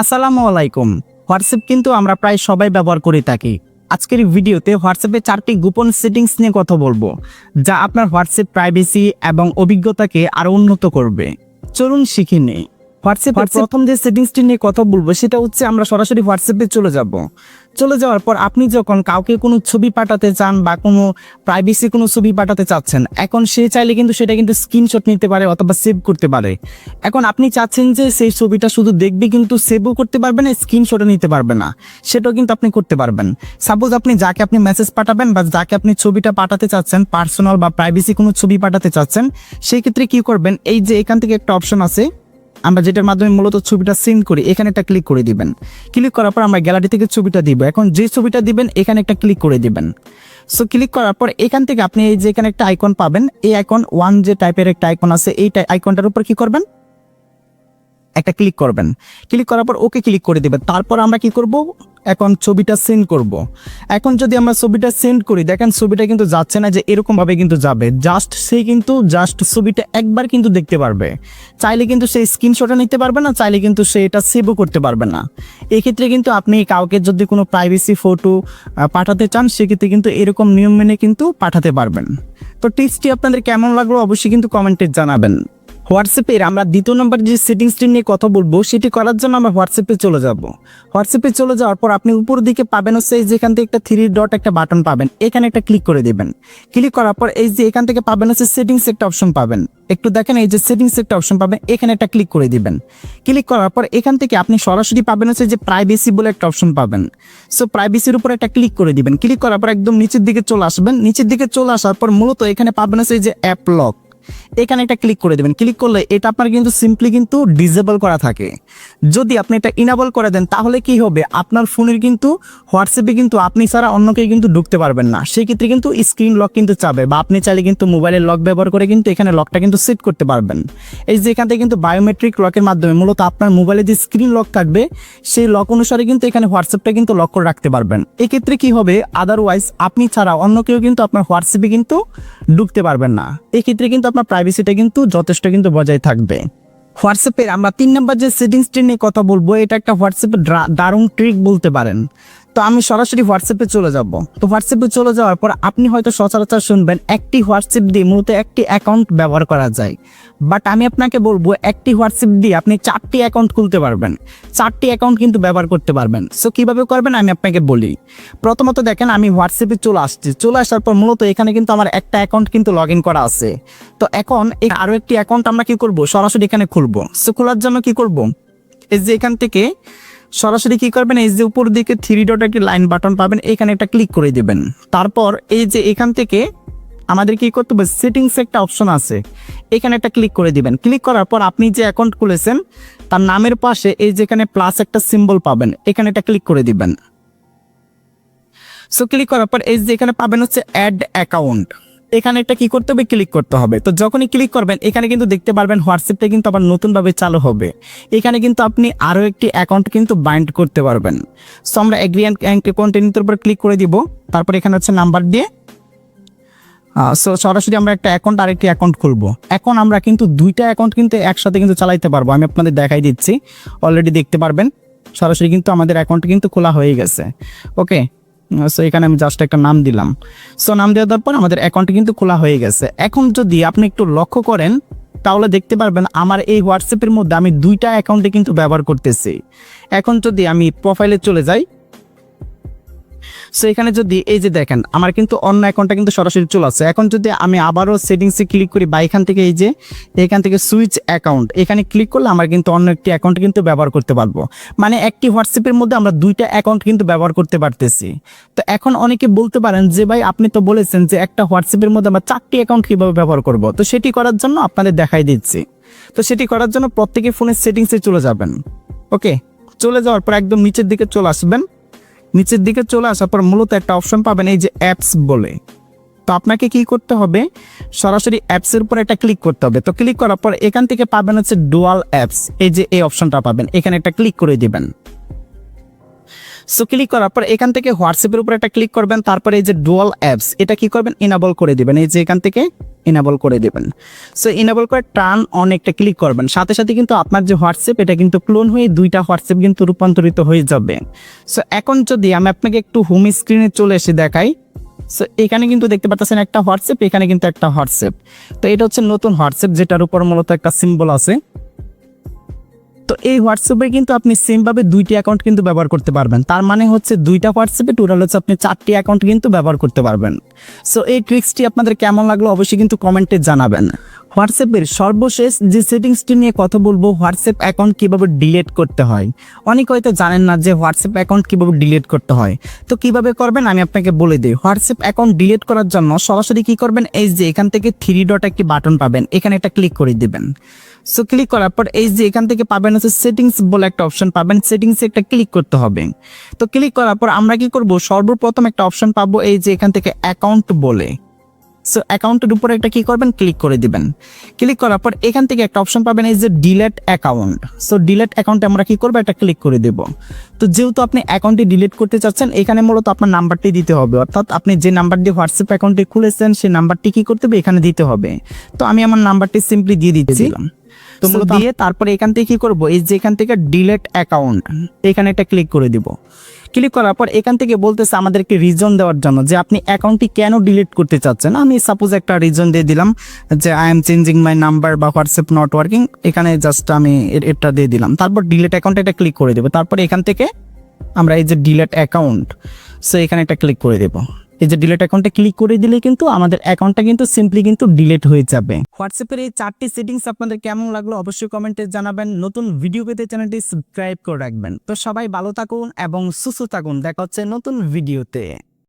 আসসালামু আলাইকুম। হোয়াটসঅ্যাপ কিন্তু আমরা প্রায় সবাই ব্যবহার করে থাকি। আজকের ভিডিওতে হোয়াটসঅ্যাপে চারটি গোপন সেটিংস নিয়ে কথা বলব, যা আপনার হোয়াটসঅ্যাপ প্রাইভেসি এবং অভিজ্ঞতাকে আরও উন্নত করবে। চলুন শিখে নেই। হোয়াটসঅ্যাপের প্রথম যে সেটিংসটি নিয়ে কথা বলব সেটা হচ্ছে আমরা সরাসরি হোয়াটসঅ্যাপে চলে যাব। চলে যাওয়ার পর আপনি যখন কাউকে কোনো ছবি পাঠাতে চান বা কোনো প্রাইভেসি কোনো ছবি পাঠাতে চাচ্ছেন এখন সে চাইলে কিন্তু সেটা কিন্তু স্ক্রিনশট নিতে পারে অথবা সেভ করতে পারে। এখন আপনি চাচ্ছেন যে সেই ছবিটা শুধু দেখবে কিন্তু সেভও করতে পারবে না স্ক্রিনশটও নিতে পারবে না। সেটাও কিন্তু আপনি করতে পারবেন। সাপোজ আপনি যাকে আপনি মেসেজ পাঠাবেন বা যাকে আপনি ছবিটা পাঠাতে চাচ্ছেন পার্সোনাল বা প্রাইভেসি কোনো ছবি পাঠাতে চাচ্ছেন সেই ক্ষেত্রে কি করবেন এই যে এখান থেকে একটা অপশন আছে আমরা যেটার মাধ্যমে মূলত ছবিটা সিন করি, এখানে একটা ক্লিক করে দিবেন। ক্লিক করার পর আমরা গ্যালারি থেকে ছবিটা দিব। এখন যে ছবিটা দিবেন, এখানে একটা ক্লিক করে দিবেন। সো ক্লিক করার পর এখান থেকে আপনি এই যে এখানে একটা আইকন পাবেন। এই আইকন ওয়ান যে টাইপের একটা আইকন আছে, এই আইকনটার উপর কি করবেন? একটা ক্লিক করবেন। ক্লিক করার পর ওকে ক্লিক করে দিবেন। তারপর আমরা কি করব? এখন ছবিটা সেন্ড করব। এখন যদি আমরা ছবিটা সেন্ড করি, দেখেন ছবিটা কিন্তু যাচ্ছে না যে এরকম ভাবে কিন্তু যাবে। জাস্ট সে কিন্তু জাস্ট ছবিটা একবার কিন্তু দেখতে পারবে। চাইলে কিন্তু সেই স্ক্রিনশটও নিতে পারবে না, চাইলে কিন্তু সে এটা সেভও করতে পারবে না। এক্ষেত্রে কিন্তু আপনি কাউকে যদি কোনো প্রাইভেসি ফটো পাঠাতে চান, সেক্ষেত্রে কিন্তু এরকম নিয়ম মেনে কিন্তু পাঠাতে পারবেন। তো টিপসটি আপনাদের কেমন লাগল অবশ্যই কিন্তু কমেন্টে জানাবেন। হোয়াটসঅ্যাপের আমরা দ্বিতীয় নম্বর যে সেটিংসটি নিয়ে কথা বলব, সেটি করার জন্য আমরা হোয়াটসঅ্যাপে চলে যাব। হোয়াটসঅ্যাপে চলে যাওয়ার পর আপনি উপর দিকে পাবেন হচ্ছে এই যে এখান থেকে একটা থ্রি ডট একটা বাটন পাবেন। এখানে একটা ক্লিক করে দিবেন। ক্লিক করার পর এই যে এখান থেকে পাবেন হচ্ছে সেটিংস একটা অপশন পাবেন। একটু দেখেন এই যে সেটিংস একটা অপশন পাবেন, এখানে একটা ক্লিক করে দিবেন। ক্লিক করার পর এখান থেকে আপনি সরাসরি পাবেন হচ্ছে যে প্রাইভেসি বলে একটা অপশন পাবেন। সো প্রাইভেসির উপর একটা ক্লিক করে দিবেন। ক্লিক করার পর একদম নিচের দিকে চলে আসবেন। নিচের দিকে চলে আসার পর মূলত এখানে পাবেন হচ্ছে যে অ্যাপ লক এখানে একটা ক্লিক করে দেবেন। ক্লিক করলে এটা আপনার কিন্তু সিম্পলি কিন্তু ডিজেবল করা থাকে। যদি আপনি এটা ইনাবল করে দেন, তাহলে কি হবে? আপনার ফোনের কিন্তু হোয়াটসঅ্যাপে কিন্তু আপনি ছাড়া অন্য কেউ কিন্তু ঢুকতে পারবেন না। সেই ক্ষেত্রে কিন্তু স্ক্রিন লক কিন্তু চাবে বা আপনি চাইলে কিন্তু মোবাইলের লক ব্যবহার করে কিন্তু এখানে লকটা কিন্তু সেট করতে পারবেন। এই যে এখান থেকে কিন্তু বায়োমেট্রিক লকের মাধ্যমে মূলত আপনার মোবাইলে যে স্ক্রিন লক থাকবে, সেই লক অনুসারে কিন্তু এখানে হোয়াটসঅ্যাপটা কিন্তু লক করে রাখতে পারবেন। এক্ষেত্রে কি হবে? আদারওয়াইজ আপনি ছাড়া অন্য কেউ কিন্তু আপনার হোয়াটসঅ্যাপে কিন্তু ঢুকতে পারবেন না। এক্ষেত্রে কিন্তু আপনার প্রাইভেসিটা কিন্তু যথেষ্ট কিন্তু বজায় থাকবে। হোয়াটসঅ্যাপের আমরা তিন নম্বর যে সেটিংসটি নিয়ে কথা বলব, এটা একটা হোয়াটসঅ্যাপের দারুণ ট্রিক বলতে পারেন। তো আমি সরাসরি হোয়াটসঅ্যাপে চলে যাব। তো হোয়াটসঅ্যাপে চলে যাওয়ার পর আপনি হয়তো সচরাচর শুনবেন, একটি হোয়াটসঅ্যাপ দিয়ে মূলত একটি অ্যাকাউন্ট ব্যবহার করা যায়। বাট আমি আপনাকে বলব, একটি হোয়াটসঅ্যাপ দিয়ে আপনি চারটি অ্যাকাউন্ট খুলতে পারবেন। চারটি অ্যাকাউন্ট কিন্তু ব্যবহার করতে পারবেন। সো কীভাবে করবেন আমি আপনাকে বলি। প্রথমত দেখেন, আমি হোয়াটসঅ্যাপে চলে আসছি। চলে আসার পর মূলত এখানে কিন্তু আমার একটা অ্যাকাউন্ট কিন্তু লগ ইন করা আছে। তো এখন এ- আরও একটি অ্যাকাউন্ট আমরা কি করব? সরাসরি এখানে খুলবো। সো খোলার জন্য কি করব? এই যে এখান থেকে সরাসরি কি করবেন? এই যে উপর দিকে থ্রি ডট একটি লাইন বাটন পাবেন, এখানে একটা ক্লিক করে দেবেন। তারপর এই যে এখান থেকে আমাদের কি করতে হবে? সেটিংস একটা অপশন আছে। এখানে একটা ক্লিক করে দিবেন। ক্লিক করার পর আপনি যে অ্যাকাউন্ট খুলেছেন, তার নামের পাশে এই যে এখানে প্লাস একটা সিম্বল পাবেন। এখানে একটা ক্লিক করে দিবেন। সো ক্লিক করার পর এই যে এখানে পাবেন হচ্ছে অ্যাড অ্যাকাউন্ট এখানে একটা কি করতে হবে? ক্লিক করতে হবে। তো যখনই ক্লিক করবেন, এখানে কিন্তু দেখতে পারবেন হোয়াটসঅ্যাপটা কিন্তু আবার নতুনভাবে চালু হবে। এখানে কিন্তু আপনি আরও একটি অ্যাকাউন্ট কিন্তু বাইন্ড করতে পারবেন। সো আমরা এগ্রি অ্যান্ড কন্টিনিউর উপর ক্লিক করে দিব। তারপর এখানে হচ্ছে নাম্বার দিয়ে সো সরাসরি আমরা একটা অ্যাকাউন্ট আরেকটি অ্যাকাউন্ট খুলবো। এখন আমরা কিন্তু দুইটা অ্যাকাউন্ট কিন্তু একসাথে কিন্তু চালাইতে পারব। আমি আপনাদের দেখাই দিচ্ছি। অলরেডি দেখতে পারবেন। সরাসরি কিন্তু আমাদের অ্যাকাউন্ট কিন্তু খোলা হয়ে গেছে। ওকে সো এখানে আমি জাস্ট একটা নাম দিলাম। সো নাম দেওয়ার পর আমাদের অ্যাকাউন্ট কিন্তু খোলা হয়ে গেছে। এখন যদি আপনি একটু লক্ষ্য করেন, তাহলে দেখতে পারবেন আমার এই হোয়াটসঅ্যাপের মধ্যে আমি দুইটা অ্যাকাউন্টে কিন্তু ব্যবহার করতেছি। এখন যদি আমি প্রোফাইলে চলে যাই সো এখানে যদি এই যে দেখেন, আমার কিন্তু অন্য অ্যাকাউন্টটা কিন্তু সরাসরি চলে আসছে। এখন যদি আমি আবারও সেটিংসে ক্লিক করি, বা এখান থেকে এই যে, এখান থেকে সুইচ অ্যাকাউন্ট এখানে ক্লিক করলে আমার কিন্তু অন্য একটি অ্যাকাউন্ট কিন্তু ব্যবহার করতে পারব। মানে একটি হোয়াটসঅ্যাপের মধ্যে আমরা দুইটা অ্যাকাউন্ট কিন্তু ব্যবহার করতে পারতেছি। তো এখন অনেকে বলতে পারেন যে, ভাই, আপনি তো বলেছেন যে, একটা হোয়াটসঅ্যাপের মধ্যে আমরা চারটি অ্যাকাউন্ট কীভাবে ব্যবহার করব? তো সেটি করার জন্য আপনাদের দেখাই দিচ্ছি। তো সেটি করার জন্য প্রত্যেকে ফোনের সেটিংসে চলে যাবেন। ওকে চলে যাওয়ার পর একদম নিচের দিকে চলে আসবেন। নিচের দিকে চলে আসার পর মূলত একটা অপশন পাবেন এই যে অ্যাপস বলে। তো আপনাকে কি করতে হবে? সরাসরি অ্যাপসের উপর একটা ক্লিক করতে হবে। তো ক্লিক করার পর এখান থেকে পাবেন হচ্ছে ডুয়াল অ্যাপস এই যে এই অপশনটা পাবেন। এখানে একটা ক্লিক করে দিবেন। সো ক্লিক করার পর এখান থেকে হোয়াটসঅ্যাপের উপর একটা ক্লিক করবেন, তারপরে এই যে ডুয়াল অ্যাপস এটা কি করবেন? ইনাবল করে দিবেন। এই যে এখান থেকে ইনাবল করে দিবেন। সো ইনাবল করে টার্ন অন একটা ক্লিক করবেন। সাথে সাথে কিন্তু আপনার যে হোয়াটসঅ্যাপ এটা কিন্তু ক্লোন হয়ে দুইটা হোয়াটসঅ্যাপ কিন্তু রূপান্তরিত হয়ে যাবে। সো এখন যদি আমি আপনাকে একটু হোম স্ক্রিনে চলে এসে দেখাই। সো এখানে কিন্তু দেখতে পাচ্ছেন একটা হোয়াটসঅ্যাপ এখানে কিন্তু একটা হোয়াটসঅ্যাপ তো, এটা হচ্ছে নতুন হোয়াটসঅ্যাপ যেটার উপর মূলত একটা সিম্বল আছে। তো এই হোয়াটসঅ্যাপে কিন্তু আপনি সেমভাবে দুইটি অ্যাকাউন্ট কিন্তু ব্যবহার করতে পারবেন। তার মানে হচ্ছে দুইটা হোয়াটসঅ্যাপে টোটাল হচ্ছে আপনি চারটি অ্যাকাউন্ট কিন্তু ব্যবহার করতে পারবেন। সো এই ট্রিক্সটি আপনাদের কেমন লাগল অবশ্যই কিন্তু কমেন্টে জানাবেন। হোয়াটসঅ্যাপের সর্বশেষ যে সেটিংসটি নিয়ে কথা বলব, হোয়াটসঅ্যাপ অ্যাকাউন্ট কীভাবে ডিলিট করতে হয়? অনেকে হয়তো জানেন না যে হোয়াটসঅ্যাপ অ্যাকাউন্ট কীভাবে ডিলিট করতে হয়। তো কীভাবে করবেন আমি আপনাকে বলে দিই। হোয়াটসঅ্যাপ অ্যাকাউন্ট ডিলিট করার জন্য সরাসরি কি করবেন? এই যে এখান থেকে থ্রি ডট একটি বাটন পাবেন। এখানে একটা ক্লিক করে দিবেন। সো ক্লিক করার পর এই যে এখান থেকে পাবেন হচ্ছে সেটিংস বলে একটা অপশন পাবেন। সেটিংসে একটা ক্লিক করতে হবে। তো ক্লিক করার পর আমরা কি করব? সর্বপ্রথম একটা অপশন পাবো এই যে এখান থেকে অ্যাকাউন্ট বলে। সো অ্যাকাউন্টের উপরে একটা কি করবেন? ক্লিক করে দিবেন। ক্লিক করার পর এখান থেকে একটা অপশন পাবেন এই যে ডিলেট অ্যাকাউন্ট সো ডিলেট অ্যাকাউন্টে আমরা কি করব? একটা ক্লিক করে দেব। তো যেহেতু আপনি অ্যাকাউন্টটি ডিলিট করতে চাচ্ছেন, এখানে মূলত আপনার নাম্বারটি দিতে হবে। অর্থাৎ আপনি যে নাম্বার দিয়ে হোয়াটসঅ্যাপ অ্যাকাউন্টটি খুলেছেন সেই নাম্বারটি কি করতে হবে? এখানে দিতে হবে। তো আমি আমার নাম্বারটি সিম্পলি দিয়ে দিচ্ছি। তো দিয়ে তারপরে এখান থেকে কি করব? এই যে এখান থেকে ডিলেট অ্যাকাউন্ট এখানে একটা ক্লিক করে দিব। ক্লিক করার পর এখান থেকে বলতেছে আমাদেরকে রিজন দেওয়ার জন্য যে আপনি অ্যাকাউন্টটি কেন ডিলিট করতে চাচ্ছেন। আমি সাপোজ একটা রিজন দিয়ে দিলাম যে I am changing my number বা হোয়াটসঅ্যাপ নট ওয়ার্কিং এখানে জাস্ট আমি এটা দিয়ে দিলাম। তারপর ডিলেট অ্যাকাউন্ট এটা ক্লিক করে দেবো। তারপর এখান থেকে আমরা এই যে ডিলেট অ্যাকাউন্ট সো এখানে একটা ক্লিক করে দেবো। এই যে ডিলেট অ্যাকাউন্টে ক্লিক করে দিলে কিন্তু আমাদের অ্যাকাউন্টটা কিন্তু সিম্পলি কিন্তু ডিলেট হয়ে যাবে। হোয়াটসঅ্যাপের এই চারটি সেটিংস আপনাদের কেমন লাগল অবশ্যই কমেন্টে জানাবেন। নতুন ভিডিও পেতে চ্যানেলটি সাবস্ক্রাইব করে রাখবেন। তো সবাই ভালো থাকুন এবং সুস্থ থাকুন। দেখা হচ্ছে নতুন ভিডিওতে